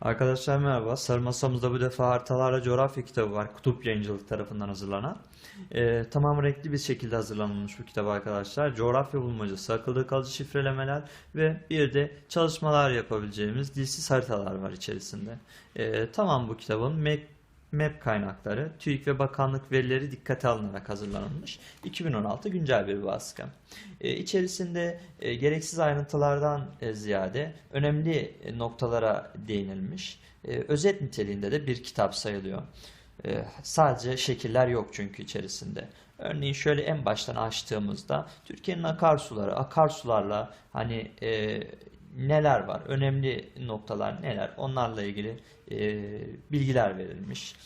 Arkadaşlar merhaba. Sarı masamızda bu defa haritalarla coğrafya kitabı var. Kutup Yayıncılık tarafından hazırlanan. Ee, tamam renkli bir şekilde hazırlanmış bu kitap arkadaşlar. Coğrafya bulmacası, akılda kalıcı şifrelemeler ve bir de çalışmalar yapabileceğimiz dilsiz haritalar var içerisinde. Ee, tamam bu kitabın map, map kaynakları, TÜİK ve bakanlık verileri dikkate alınarak hazırlanmış. 2016 güncel bir baskı. Ee, içerisinde e, gereksiz ayrıntılardan e, ziyade önemli e, noktalara değinilmiş. E, özet niteliğinde de bir kitap sayılıyor. E, sadece şekiller yok çünkü içerisinde. Örneğin şöyle en baştan açtığımızda Türkiye'nin akarsuları, akarsularla hani e, neler var, önemli noktalar neler, onlarla ilgili e, bilgiler verilmiş.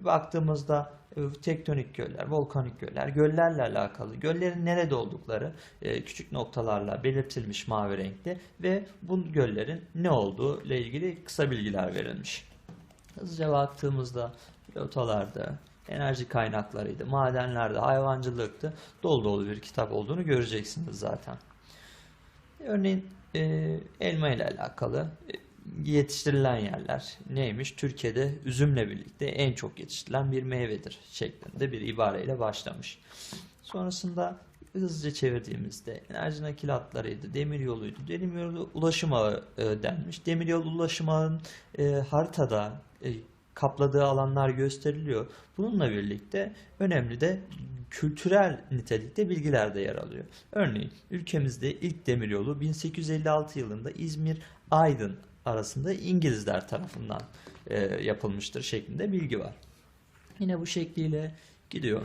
Baktığımızda e, tektonik göller, volkanik göller, göllerle alakalı, göllerin nerede oldukları e, küçük noktalarla belirtilmiş mavi renkte ve bu göllerin ne olduğu ile ilgili kısa bilgiler verilmiş. Hızlıca baktığımızda lotalarda, enerji kaynaklarıydı, madenlerde, hayvancılıktı. Dolu dolu bir kitap olduğunu göreceksiniz zaten. Örneğin e, elma ile alakalı e, yetiştirilen yerler neymiş? Türkiye'de üzümle birlikte en çok yetiştirilen bir meyvedir şeklinde bir ibareyle başlamış. Sonrasında hızlıca çevirdiğimizde enerji nakil hatlarıydı, demir yoluydu, demir yolu ulaşım ağı e, denmiş. Demir yolu ulaşım ağının e, haritada e, kapladığı alanlar gösteriliyor. Bununla birlikte önemli de kültürel nitelikte bilgiler de yer alıyor. Örneğin ülkemizde ilk demiryolu 1856 yılında İzmir-Aydın arasında İngilizler tarafından e, yapılmıştır şeklinde bilgi var. Yine bu şekliyle gidiyor.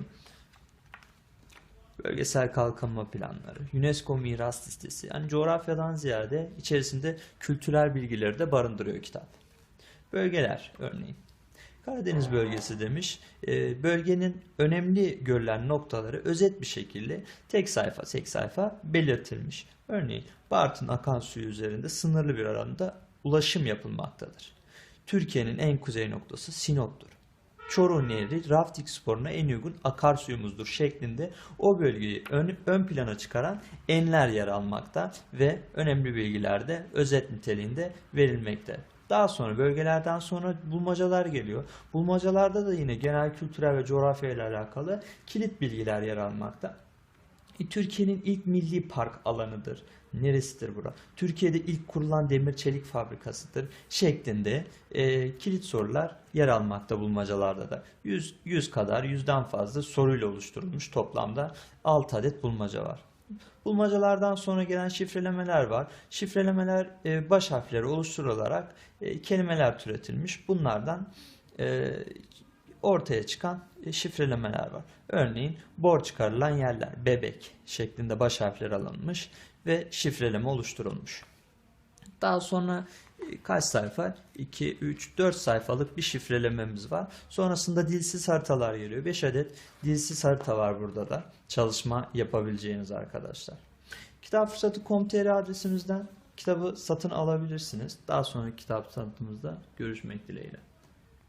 Bölgesel kalkınma planları, UNESCO miras listesi. Yani coğrafyadan ziyade içerisinde kültürel bilgileri de barındırıyor kitap. Bölgeler örneğin. Karadeniz bölgesi demiş. E, bölgenin önemli görülen noktaları özet bir şekilde tek sayfa tek sayfa belirtilmiş. Örneğin Bartın akan suyu üzerinde sınırlı bir alanda ulaşım yapılmaktadır. Türkiye'nin en kuzey noktası Sinop'tur. Çoruh Nehri rafting sporuna en uygun akarsuyumuzdur şeklinde o bölgeyi ön, ön plana çıkaran enler yer almakta ve önemli bilgiler de özet niteliğinde verilmekte. Daha sonra bölgelerden sonra bulmacalar geliyor. Bulmacalarda da yine genel kültürel ve coğrafya ile alakalı kilit bilgiler yer almakta. E, Türkiye'nin ilk milli park alanıdır. Neresidir bura? Türkiye'de ilk kurulan demir çelik fabrikasıdır şeklinde e, kilit sorular yer almakta bulmacalarda da. 100, 100 kadar, 100'den fazla soruyla oluşturulmuş toplamda 6 adet bulmaca var. Bulmacalardan sonra gelen şifrelemeler var. Şifrelemeler e, baş harfleri oluşturularak e, kelimeler türetilmiş. Bunlardan e, ortaya çıkan e, şifrelemeler var. Örneğin borç çıkarılan yerler, bebek şeklinde baş harfler alınmış ve şifreleme oluşturulmuş. Daha sonra e, kaç sayfa? 2, 3, 4 sayfalık bir şifrelememiz var. Sonrasında dilsiz haritalar geliyor. 5 adet dilsiz harita var burada da. Çalışma yapabileceğiniz arkadaşlar. Kitap fırsatı.com.tr adresimizden kitabı satın alabilirsiniz. Daha sonraki kitap tanıtımımızda görüşmek dileğiyle.